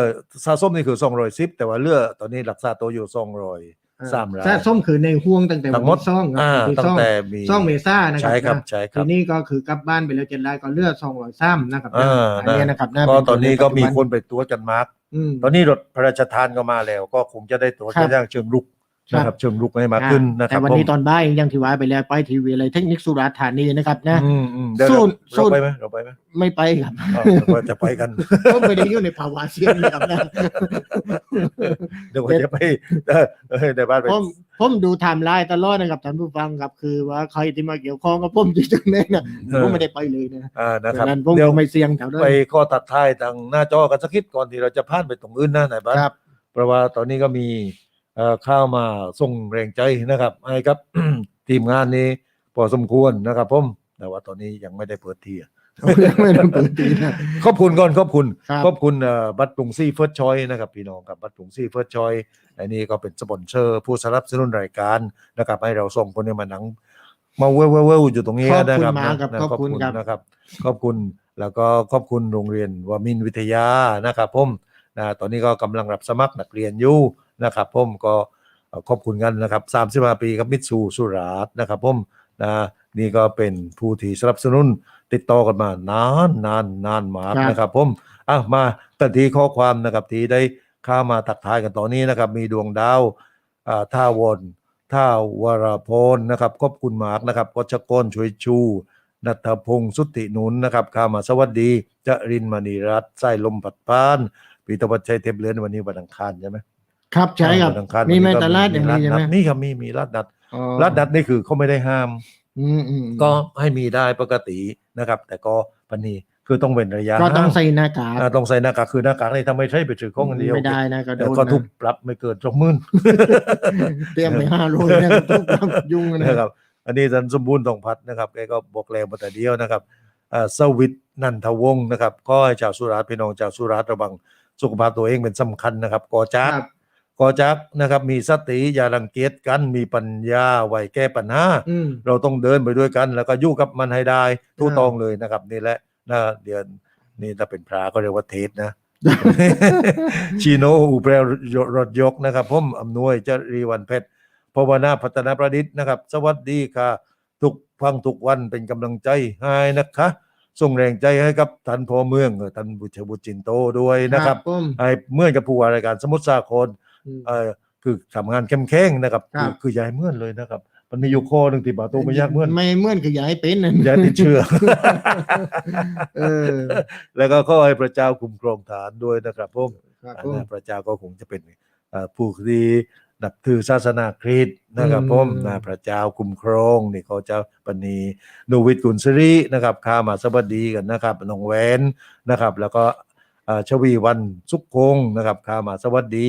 Speaker 8: สะสมนี่คือสองรอยสิบแต่ว่าเหลือตอนนี้รักษาตัวอยู่สองรอย
Speaker 9: อ่
Speaker 8: สามราย
Speaker 9: ถ้าส้มคือในห่วงตั้งแต่วั
Speaker 8: ทั้
Speaker 9: น
Speaker 8: งหมด
Speaker 9: ที่ซ่องครับ
Speaker 8: อ่า
Speaker 9: ที่
Speaker 8: ตั้ง
Speaker 9: ซ่อง
Speaker 8: แต่มี
Speaker 9: ซ่องเมซ่านะครั
Speaker 8: ใช่ครับ
Speaker 9: นะ
Speaker 8: ใช่ครั
Speaker 9: ที
Speaker 8: บ
Speaker 9: นี้ก็คือกลับบ้านไปแล้วเจ็ดรายก็เลือดซองร้อยซ้ำนะครับ
Speaker 8: อ่า
Speaker 9: อันเนี้ยนะครับา
Speaker 8: ก็
Speaker 9: เป็
Speaker 8: ตอนนี้ก็มี
Speaker 9: ปัจจุ
Speaker 8: ค
Speaker 9: บั
Speaker 8: นไปตรวจกันมาก
Speaker 9: อืม
Speaker 8: ตอนนี้รถพระราชทานก็มาแล้ว ก็คงจะได้ตรวจ
Speaker 9: ครับ
Speaker 8: กันอย่างเชิงลุก
Speaker 9: ครับ
Speaker 8: นะครับเชิงลุกให้มากขึ้นนะค
Speaker 9: แต่
Speaker 8: รับ
Speaker 9: วันนี้
Speaker 8: ผม
Speaker 9: ตอนบ่ายยังที่ว่าไปแล้วไปทีวีอะไรเทคนิคสุราษฎร์ธานีนะครับนะ
Speaker 8: อืมอืมเดี๋ยว
Speaker 9: สู้
Speaker 8: เรา
Speaker 9: สู้
Speaker 8: เราไปไหมเราไปไหม
Speaker 9: ไม่ไปครับ
Speaker 8: อ้าวเดี๋ยวว่าจะไปกัน
Speaker 9: ก็ไม่ได้อยู่ในภาวะเสี่ยงนะครับนะ
Speaker 8: เดี๋ยวว่าจะไปเออเออในบ้านไป
Speaker 9: ผมผมดูไทม์ไลน์ตลอดนะครับท่านผู้ฟังครับคือว่าใครที่มาเกี่ยวข้องกับผมจริงๆเนี่ยนะ
Speaker 8: เออ
Speaker 9: ผมไม่ได้ไปเลยนะ
Speaker 8: อ่านะครับ
Speaker 9: ดังนั้นผม
Speaker 8: เดี๋ยว
Speaker 9: ก็ไม่เสี่ยงแถวนั้น
Speaker 8: ไปข้อตัดท้ายทางหน้าจอกันสักนิดก่อนที่เราจะผ่านไปตรงอื่นนะไหนบ้าง
Speaker 9: ครับ
Speaker 8: เพราะว่าตอนนี้ก็มี เอ่อข้าวมาส่งแรงใจนะครับให้กับ ทีมงานนี้พอสมควรนะครับผมแต่ว่าตอนนี้ยังไม่ได้เปิดทีอะ
Speaker 9: ไม่ได้เปิดตีนะ
Speaker 8: ขอบคุณก่อนขอบคุณ
Speaker 9: ครับ
Speaker 8: ขอบคุณเอ่อบัตรปรุงซี่เฟิร์สชอยนะครับพี่น้องกับบัตรปรุงซี่เฟิร์สชอยอันนี้ก็เป็นสปอนเซอร์ผู้สนับสนุนรายการนะครับให้เราส่งคนนี้มาหนังมาเว้เว้อยู่ตรงนี้
Speaker 9: ขอบ
Speaker 8: นะ
Speaker 9: คุณ
Speaker 8: ครับ
Speaker 9: มากครับ
Speaker 8: นะ
Speaker 9: ขอบคุณครับ
Speaker 8: นะครับ ขอบคุณแล้วก็ขอบคุณโรงเรียนวามินวิทยานะครับผมนะตอนนี้ก็กำลังรับสมัครนักเรียนอยู่ นะครับผมก็เอ่อขอบคุณกันนะครับสามสิบปีกับมิตซูสุราษฎร์นะครับผมนะนี่ก็เป็นผู้ที่สนับสนุนติดต่อกันมานานนานนานมาก
Speaker 9: ครับ
Speaker 8: นะครับผมอะมากันที่ข้อความนะครับที่ได้เข้ามาตักทายกันตอนนี้นะครับ มีดวงดาวอ่าท่าวนท่าวรพลนะครับขอบคุณมากนะครับกชกรช่วยชูนัทพงศ์สุทธิหนุนนะครับเข้ามาสวัสดีจรินทร์มณีรัตน์ไส้ลมผัดพานปีตวัชชัยเทพเลือนวันนี้วันอังคารใช่ไหม
Speaker 9: ครับใช่ครับ
Speaker 8: วันอังคาร
Speaker 9: มีไหม
Speaker 8: วันนี้ก็
Speaker 9: ตลาดอย่างนี้ใช่ไหม
Speaker 8: รัดนัดมีครับมีมีรัดนัด
Speaker 9: อ๋อ
Speaker 8: รัดนัดนี่คือเขาไม่ได้ห้าม
Speaker 9: อืมอืม
Speaker 8: ก็ให้มีได้ปกตินะครับ แต่ก็ปันนี้คือต้องเว้นระยะ
Speaker 9: ก็ต้อง
Speaker 8: ห่าง
Speaker 9: ใส่หน้ากาก
Speaker 8: อ่าต้องใส่หน้ากากคือหน้ากากนี่ทำไม่ใช่ไปถือข้องอันเดียว
Speaker 9: ไม่ได้นะก็โด
Speaker 8: แล้ว
Speaker 9: น
Speaker 8: ก็
Speaker 9: นะ
Speaker 8: ทุกปรับไม่เกินสองหมื่น
Speaker 9: เตรียมไปห้าโลนะทุกคนยุ่งนะ
Speaker 8: นะครับอันนี้ท่านสมบูรณ์ทองพัดนะครับแกก็บอกแล้วมาแต่เดียวนะครับอ่าสวิตนันทวงศ์นะครับก็ให้ชาวสุราษฎร์พี่น้องชาวสุราษฎร์ระวังสุขภาพตัวเองเป็นสำคัญนะครับกอจัก
Speaker 9: ครับ
Speaker 8: กอจักนะครับมีสติอย่ารังเกียจกันมีปัญญาไว้แก้ปัญหา
Speaker 9: อืม
Speaker 8: เราต้องเดินไปด้วยกันแล้วก็อยู่กับมันให้ได้ทุก
Speaker 9: อ่า
Speaker 8: ตองเลยนะครับ นี่แหละนะเดือนนี่ถ้าเป็นพระก็เรียกว่าเทศนะชีโนอุเปรรถยกนะครับผมอำนวยจรีวันเพชรภาวนาพัฒนาประดิษฐ์นะครับ สวัสดีค่ะ ทุกฟังทุกวันเป็นกำลังใจให้นะคะ ส่งแรงใจให้กับท่านพ่อเมืองเออท่านบุชบุตรจินโตด้วยนะครับ
Speaker 9: ผม
Speaker 8: ไอ้เมื่อนกับผู้ว่าราชการสมุทรสาคร
Speaker 9: อืม
Speaker 8: เออคือทำงานเข้มแข็งนะครับ
Speaker 9: ครั
Speaker 8: คือบคืออย่าให้เมื่อนเลยนะครับ มันมีอยู่ข้อหนึ่งที่บาโตไม่อยากเมื่อน
Speaker 9: ไม่เหมื่อนคืออย่าให้เป็นนั่น
Speaker 8: อย่าติดเชื้อ
Speaker 9: เออ
Speaker 8: แล้วก็ขอให้พระเจ้าคุ้มครองฐานด้วยนะครับผม
Speaker 9: ครับ
Speaker 8: อัน
Speaker 9: ผม
Speaker 8: นั้นพระเจ้าก็คงจะเป็นเอ่อผู้ที่นับถือศาสนาคริสต์นะครับ
Speaker 9: อืม
Speaker 8: ผมนะพระเจ้าคุ้มครองนี่เขาจะปณีนูวิทย์กุลสรีนะครับข้ามาสวัสดีกันนะครับน้องแหวนนะครับ แล้วก็เอ่อ ชวีวันสุขคงนะครับข้ามาสวัสดี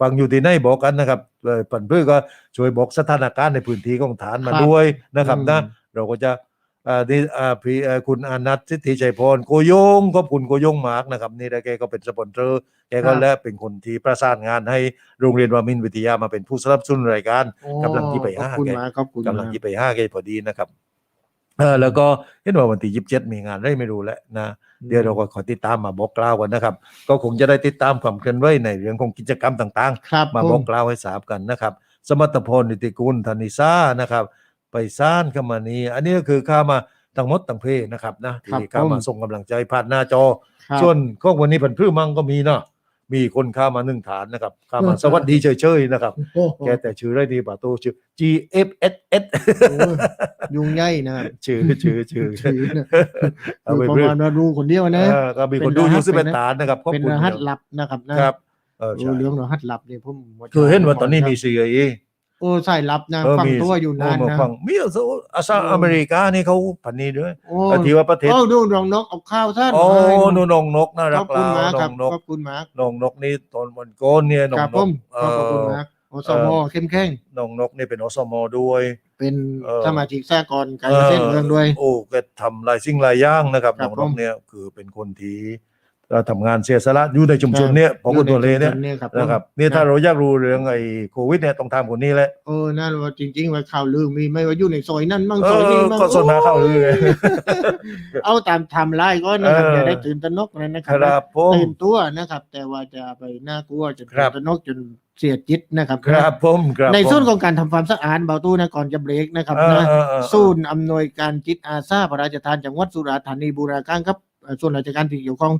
Speaker 8: ฟังอยู่ที่ไหนบอกกันนะครับเอ่อปันเพื่อก็ช่วยบอกสถานการณ์ในพื้นที่ของฐานมา
Speaker 9: ครับ
Speaker 8: ด้วยนะครับนะ
Speaker 9: อืม
Speaker 8: เราก็จะอ่านี่อ่าพี่เอ่อคุณอานัทสิทธิชัยพรโกโยงขอบคุณโกโยงมากนะครับ นี่นะแกก็เป็นสปอนเซอร์แกก็และเป็นคนที่ประสานงานให้โรงเรียนวามินวิทยามาเป็นผู้สนับสนุนรายการกำลังที่ไป
Speaker 9: ขอบ
Speaker 8: ห้า
Speaker 9: คุณ
Speaker 8: แก
Speaker 9: มากขอบคุณ
Speaker 8: กำลัง
Speaker 9: มาก
Speaker 8: ที่ไปห้าแกพอดีนะครับเออแล้วก็เห็นว่าวันที่ยี่สิบเจ็ดมีงานได้ไม่รู้แหละนะ เดี๋ยวเราก็ขอติดตามมาบอกกล่าวกันนะครับ ก็คงจะได้ติดตามความเคลื่อนไหวในเรื่องของกิจกรรมต่าง
Speaker 9: ครับ
Speaker 8: ๆ มา
Speaker 9: ผ
Speaker 8: บอกกล่าวให้ทราบกันนะครับ สมรรถพลนิติกุลธนิซานะครับ ไปซ่านเข้ามานี้ อันนี้ก็คือข้ามาทั้งหมดทั้งเพนะครับนะ
Speaker 9: ครับ
Speaker 8: ที่เข้ามา
Speaker 9: ผม
Speaker 8: ส่งกำลังใจผ่านหน้าจอ
Speaker 9: ครับ
Speaker 8: ส่วนข้อวันนี้ผันพืชมังก็มีเนาะ มีคนเข้ามาหนึ่งฐานนะครับเข้ามา
Speaker 9: อืม
Speaker 8: สวัสดีเฉยๆนะครับ
Speaker 9: โอ้โห
Speaker 8: แกแต่ชื่อได้ดีป่าตูชื่อ G F S S
Speaker 9: โอ้ยยุงใหญ่นะครับ
Speaker 8: ชื่อชื่อชื่อ
Speaker 9: ชื่อนะ
Speaker 8: เอาไป
Speaker 9: ประ
Speaker 8: เรื่อ
Speaker 9: มางณว่ารู้คนเดียวนะ
Speaker 8: เออก็มีคนดูอยู่สิบเอ็ดฐานนะครับขอบ
Speaker 9: เป็น
Speaker 8: คุณ
Speaker 9: รหัส
Speaker 8: เดี๋ยว
Speaker 9: ลับนะครับนะครับ
Speaker 8: เออใช่
Speaker 9: รู้เรื่องรหัสลับเนี่ยผม
Speaker 8: คือเห็นว่าตอนนี้มี CIA
Speaker 9: โอ้ใช่ลับนะ
Speaker 8: เออ
Speaker 9: ฟัง
Speaker 8: มี
Speaker 9: ตัวอยู่นาน
Speaker 8: เมา
Speaker 9: นะ
Speaker 8: ฟังมีอาซาอาซาอเมริกานี่เขาพันนี้ด้วย
Speaker 9: โอ้
Speaker 8: อาทีว่าประเทศ
Speaker 9: โอ้ดูรองนกเอาข้าวท่าน
Speaker 8: โอ้
Speaker 9: ให้
Speaker 8: นูนงนกน่า
Speaker 9: ข
Speaker 8: รั
Speaker 9: อกบคุณ
Speaker 8: เรา
Speaker 9: มาก
Speaker 8: น
Speaker 9: ครับ
Speaker 8: งนก
Speaker 9: ขอบคุณมาก
Speaker 8: นงนกนี่ตอนวันโกนเนี่ยน
Speaker 9: ค
Speaker 8: ง
Speaker 9: รับ
Speaker 8: น
Speaker 9: ผ
Speaker 8: ก
Speaker 9: ม
Speaker 8: เอ
Speaker 9: ขอบคุณ
Speaker 8: อ
Speaker 9: มากโอสมเข้มแข็ง
Speaker 8: นงนกนี่เป็นอสมด้วย
Speaker 9: เป็น
Speaker 8: เออ
Speaker 9: สมาชิกสากลการเกษตรเมืองด้วย
Speaker 8: โอ้แกทำหลายสิ่งหลายอย่างนะครับ
Speaker 9: ครั
Speaker 8: น
Speaker 9: บ
Speaker 8: ง
Speaker 9: ผ
Speaker 8: น
Speaker 9: ม
Speaker 8: กเนี่ยคือเป็นคนที่ เอ่อทำงานเสียสละอยู่ในชุมชนเนี่ยพอคุณตัวเลเนี่ย
Speaker 9: เนี่ยครับ
Speaker 8: นะครับนี่ถ้าเราอยากรู้เรื่องไอ้โควิดเนี่ยต้องทำคนนี้แหละ
Speaker 9: เออนั่นว่าจริง ๆ ว่าข่าวลือมีไม่ว่าอยู่ในซอยนั่นมั่ง
Speaker 8: เอ
Speaker 9: ซอยนี้
Speaker 8: อ
Speaker 9: มั่ง
Speaker 8: ก็สนมาเข้าเลย
Speaker 9: เอาตามไทำลายก็นะครับ
Speaker 8: เออ
Speaker 9: อย่าได้ตื่นตระหนกเลยนะค
Speaker 8: ครับรับผม
Speaker 9: ตื่นตัวนะครับ แต่ว่าจะไปน่ากลัวจน
Speaker 8: ครั
Speaker 9: ตื่
Speaker 8: บ
Speaker 9: นตระหนกจนเสียจิตนะครับ
Speaker 8: ครับผมครับ
Speaker 9: ใน
Speaker 8: ผม
Speaker 9: ส่วนของการทำความสะอาดเบาตู้นะก่อนจะเบรกนะครับ
Speaker 8: เออ
Speaker 9: นะ
Speaker 8: เออเออ
Speaker 9: ศูนย์อำนวยการจิตอาสาพระราชทานจังหวัดสุราษฎร์ธานีบูรณาการครับเอ่อส่วนราชการที่เกี่ยวข้อง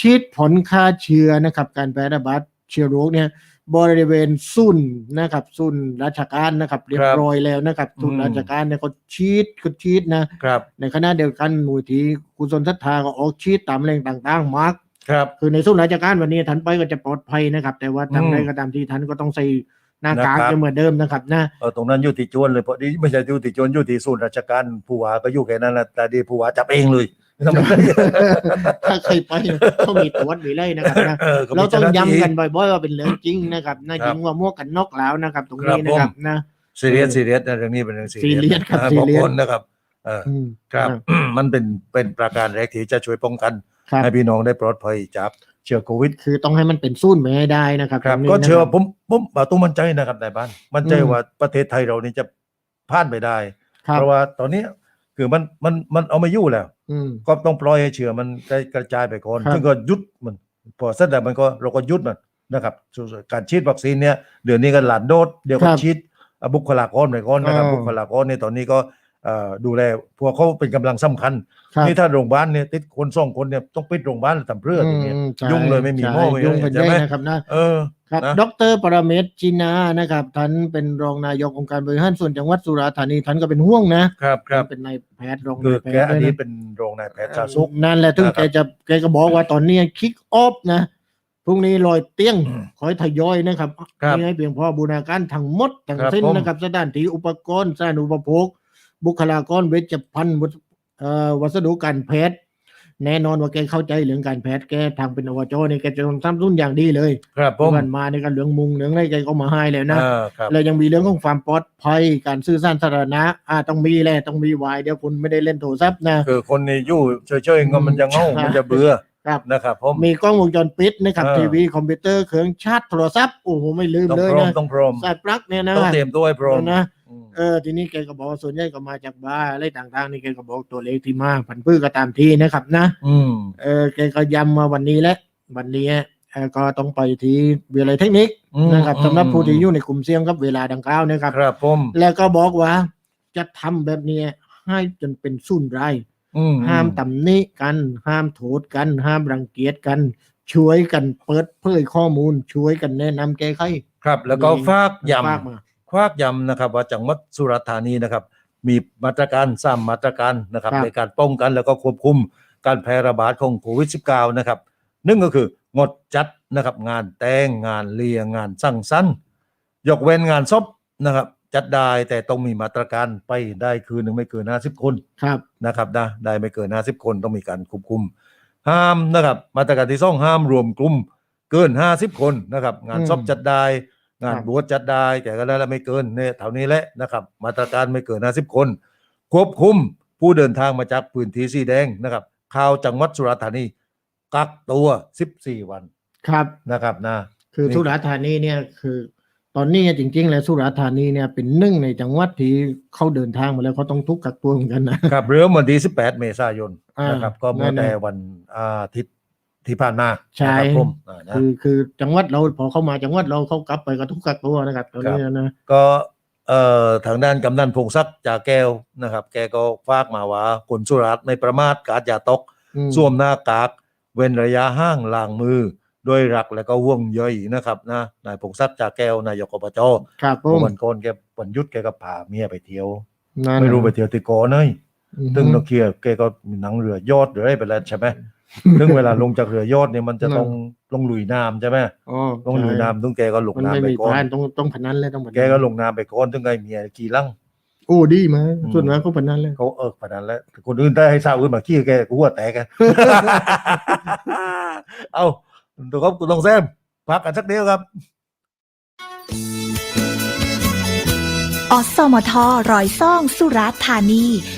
Speaker 9: ฉีดผลฆ่าเชื้อนะครับ การแพร่ระบาดเชื้อโรคเนี่ยบริเวณศูนย์นะครับศูนย์ราชการนะครับ เรียบร้อยแล้วนะครับศูนย์ราชการเนี่ยเขาฉีดเขาฉีดนะ
Speaker 8: ครับ
Speaker 9: ในขณะเดียวกันมูลที่กุศลศรัทธาก็ออกชีตตามแหล่งต่างๆมาร์ก
Speaker 8: ครับ
Speaker 9: คือในส่วนราชการวันนี้ท่านไปก็จะปลอดภัยนะครับ แต่ว่า
Speaker 8: อืม
Speaker 9: ทำใดก็ตามที่ท่านก็ต้องใส่หน้ากาก
Speaker 8: หน้ากาก
Speaker 9: จะเหมือนเดิมนะครับนะ
Speaker 8: เออตรงนั้นอยู่ที่จวนเลยเพราะนี่ไม่ใช่อยู่ที่จวนอยู่ที่ศูนย์ราชการผู้ว่าก็อยู่แค่นั้นแหละแต่ดีผู้ว่าจับเองเลยทำไม
Speaker 9: ถ้าเคยไปเขามีตรวจมีเลยนะครับนะ
Speaker 8: ออก็มี
Speaker 9: เราต้อง
Speaker 8: จ้ห
Speaker 9: ย้ำ
Speaker 8: ที่
Speaker 9: กันบ่อย ๆ ว่าเป็นเรื่องจริงนะครับน่า
Speaker 8: ครั
Speaker 9: จริ
Speaker 8: บ
Speaker 9: งว่ามั่วกกันนอกแล้วนะครับ ตรง
Speaker 8: ครั
Speaker 9: นี้
Speaker 8: บ
Speaker 9: นะครับ
Speaker 8: ผม
Speaker 9: นะ
Speaker 8: ซีเรียสซีเรียสนะเรื่องนี้เป็นเรื่องซี
Speaker 9: serious ครับ
Speaker 8: นะ
Speaker 9: serious
Speaker 8: บางคนนะครับเออ
Speaker 9: อืม
Speaker 8: ครับมันเป็นเป็นประการแรกที่จะช่วยป้องกัน
Speaker 9: ครับ
Speaker 8: ให้พี่น้องได้ปลอดภัยจากเชื้อโควิด
Speaker 9: คือต้องให้มันเป็นศูนย์ไม่ให้ได้นะครับ
Speaker 8: ครับ
Speaker 9: ตรงนี้
Speaker 8: ก็เชื่อ
Speaker 9: นะครับ
Speaker 8: ผมผมต้องมั่นใจนะครับนายบ้านมั่นใจ
Speaker 9: อืม
Speaker 8: ว่าประเทศไทยเรานี่จะผ่านไปได้
Speaker 9: ครับ
Speaker 8: เพราะว่าตอนนี้ คือมันมันมันเอาไม่อยู่แล้ว
Speaker 9: อืม
Speaker 8: ก็ต้องปล่อยให้เชื้อมันกระกระจายไปก่อน
Speaker 9: ครับ
Speaker 8: ซึ่งก็หยุดมันพอเสร็จแล้วมันก็เราก็หยุดมันนะครับส่วนการฉีดวัคซีนเนี่ยเดือนนี้ก็หลานโดสเดี๋ยวก็
Speaker 9: ครับ
Speaker 8: ฉีดอะบุคลากรไปก่อนนะครับ
Speaker 9: อ่า
Speaker 8: บุคลากรเนี่ยตอนนี้ก็ เอ่อดูแลพวกเขาเป็นกำลังสำคัญ
Speaker 9: ครับ
Speaker 8: นี่ถ้าโรงพยาบาลเนี่ยติดคนสองคนเนี่ยต้องปิดโรงพยาบาลทำเพื่ออย่างเงี้ย
Speaker 9: มใช่
Speaker 8: ยุ่งเลยไม่มี
Speaker 9: ใช่
Speaker 8: หม้อไม่มี
Speaker 9: ยุ่งกัน
Speaker 8: ใช่
Speaker 9: เย
Speaker 8: ไหม
Speaker 9: อะนะครับนะ
Speaker 8: เออ
Speaker 9: ครับ
Speaker 8: นะ
Speaker 9: ดรปรเมศจินานะครับท่านเป็นรองนายกองค์การบริหารส่วนจังหวัดสุราษฎร์ธานีท่านก็เป็นห่วงนะครับ
Speaker 8: ครับ
Speaker 9: เป็นนายแพทย์รอง
Speaker 8: คือนา
Speaker 9: ยแพ
Speaker 8: แก
Speaker 9: ทย์
Speaker 8: อัน
Speaker 9: ด้วย
Speaker 8: นี้
Speaker 9: นะ
Speaker 8: เป็นโรงนายแพทย์สาธารณสุข
Speaker 9: นั่นแหละถึง
Speaker 8: นะครับ
Speaker 9: แกจะแกก็บอกว่าตอนนี้คิกออฟนะพรุ่งนี้ลอยเตี้ยงขอให้ทยอยนะครับ
Speaker 8: ครับ
Speaker 9: มีให้เพียงพอบูรณาการทั้งหมดทั้ง
Speaker 8: ครับ
Speaker 9: สิ้น
Speaker 8: ผม
Speaker 9: นะครับสถานที่อุปกรณ์สถานอุปโภค บุคลากรเวชภัณฑ์วัสเอ่อวัสดุการแพทย์ แน่นอนว่าแกเข้าใจเรื่องการแพทย์แกทางเป็นอวจนี่แกจะต้องทำรุ่นอย่างดีเลย
Speaker 8: ครับผม
Speaker 9: ที่ผ่านมาในการเรื่องมุงเรื่องอะไรแกก็มาให้แล้วนะ
Speaker 8: อ่าครับ
Speaker 9: แล้วยังมีเรื่องของความปลอดภัยการสื่อสารสาธารณะอ่าต้องมีแหละต้องมีวายเดี๋ยวคุณไม่ได้เล่นโทรศัพท์นะ
Speaker 8: คือคนนี่อยู่เฉยๆก็มันจะเงา
Speaker 9: ใช่
Speaker 8: มันจะเบื่อ
Speaker 9: ครับ
Speaker 8: นะครับผม
Speaker 9: มีกล้องวงจรปิดนะครับ
Speaker 8: เออ
Speaker 9: ทีวีคอมพิวเตอร์เครื่องชาร์จโทรศัพท์โอ้โหไม่ลืม
Speaker 8: ต้อง
Speaker 9: เลย
Speaker 8: พร้อม
Speaker 9: นะ
Speaker 8: ต้องพร้อม
Speaker 9: สายปลั๊กเนี่ยนะ
Speaker 8: ต้องเตรียมตัวให้พร้อม
Speaker 9: นะ
Speaker 8: อืม
Speaker 9: เออทีนี้แกก็บอกว่าส่วนใหญ่ก็มาจากบ้านอะไรต่างๆนี่แกก็บอกตัวเลขที่มาผันพื้ก็ตามที่นะครับ นะ
Speaker 8: อืม
Speaker 9: เออแกก็ย้ำมาวันนี้แหละวันนี้เออก็ต้องไปที่วิทยาลัยเทคนิค
Speaker 8: อืม
Speaker 9: นะครับสำหรับผู้ที่
Speaker 8: อืม
Speaker 9: อยู่ในกลุ่มเสี่ยงกับเวลาดังกล่าวนะครับ
Speaker 8: ครับผม
Speaker 9: แล้วก็บอกว่า จะทำแบบนี้ให้จนเป็นศูนย์ราย
Speaker 8: อืม
Speaker 9: ห้ามตำหนิกัน ห้ามโทษกัน ห้ามรังเกียจกัน ช่วยกันเปิดเผยข้อมูล ช่วยกันแนะนำแก้ไข
Speaker 8: ครับ แล้วก็
Speaker 9: มี
Speaker 8: ฝากย้
Speaker 9: ฝากมาำ
Speaker 8: ฝากย้ำนะครับ ว่าจังหวัดสุราษฎร์ธานีนะครับ มีมาตรการสามมาตรการนะครับ
Speaker 9: ครับ
Speaker 8: ในการป้องกันแล้วก็ควบคุมการแพร่ระบาดของโควิด -19 นะครับหนึ่งก็คืองดจัดนะครับงานแต่งงานเลี้ยงงานสั่งสรรค์ยกเว้นงานศพนะครับ จัดได้แต่ต้องมีมาตรการไปได้คืนหนึ่งไม่เกิน 50 คน
Speaker 9: ครับ
Speaker 8: นะครับนะได้ไม่เกิน 50 คนต้องมีการควบคุม ห้ามนะครับ มาตรการที่สองห้ามรวมกลุ่มเกิน 50 คนนะครับ งาน
Speaker 9: อืม
Speaker 8: ศพจัดได้ งาน
Speaker 9: ครับ
Speaker 8: บวชจัดได้แต่ก็ได้ละไม่เกินเนี่ยเท่านี้แหละนะครับ มาตรการไม่เกิน50คน ควบคุมผู้เดินทางมาจากพื้นที่สีแดงนะครับข่าวจังหวัดสุราษฎร์ธานีกักตัว14วัน
Speaker 9: ครับ
Speaker 8: นะครับนะ
Speaker 9: คือ
Speaker 8: นี่
Speaker 9: สุราษฎร์ธานีเนี่ยคือ ตอนนี้จริง ๆ แล้วสุราษฎร์ธานีเนี่ยเป็นหนึ่งในจังหวัดที่เขาเดินทางมาแล้วเขาต้องทุกกักตัวเหมือนกันนะ
Speaker 8: ครับเริ่มวันที่18 เมษายน
Speaker 9: อ่าน
Speaker 8: นะครับ ก็เมื่
Speaker 9: นั่
Speaker 8: อน
Speaker 9: น่ะ
Speaker 8: แต่วันอาทิตย์ ที่ผ่านมา
Speaker 9: ใช่
Speaker 8: นะครับผมอ่านะ
Speaker 9: คือคือจังหวัดเราพอเข้ามาจังหวัดเราเขากลับไปก็ทุกกักตัวนะครับตอนนี้นะ
Speaker 8: ก็เอ่อทางด้านกำนันพงศักดิ์จากแก้วนะครับ แกก็ฝากมาว่าคนสุราษฎร์ไม่ประมาทกาดอย่าตก
Speaker 9: อืม
Speaker 8: สวมหน้ากาก เว้นระยะห่างล้างมือ ด้วยรักและก็ห่วงใยนะครับนะนายพงศักดิ์จากแก้วนายกอบจ
Speaker 9: ครับผ
Speaker 8: เมื่
Speaker 9: ม
Speaker 8: อวันก่อนแกวันหยุดแกก็พาเมียไปเที่ยว
Speaker 9: นั่น
Speaker 8: ไม่รู้
Speaker 9: น่ะ
Speaker 8: ไปเที่ยวติโกอเนย
Speaker 9: อืม
Speaker 8: ตึงนกเคียแกก็มีหนังเรือยอดหรืออะไรไปแล้วใช่ไหม ซึ่งเวลาลงจากเรือยอดเนี่ยมันจะต้องลงลุยน้ำใช่ไหม
Speaker 9: อ๋อ
Speaker 8: ลงลุยน้ำตึงแกก็ลง
Speaker 9: มันไม่
Speaker 8: น้ำไป
Speaker 9: มี
Speaker 8: ก่อน
Speaker 9: พานต้องต้องพนันเลยต้องพนัน
Speaker 8: แกก็ลงน้ำไปก่อนตึงไงเมียกี่ลัง
Speaker 9: โอ้ดีมา
Speaker 8: อืม
Speaker 9: ส่วนมากก็พนันเลย
Speaker 8: เขาเออขนาดแล้วคนอื่นได้ให้ทราบอื่นมาขี้แกกูว่าแตกกัน เอาตัวครับคุณต้องแซมพักกันสักเดียวครับ
Speaker 6: อสมทรอยซ่องสุราษฎร์ธานี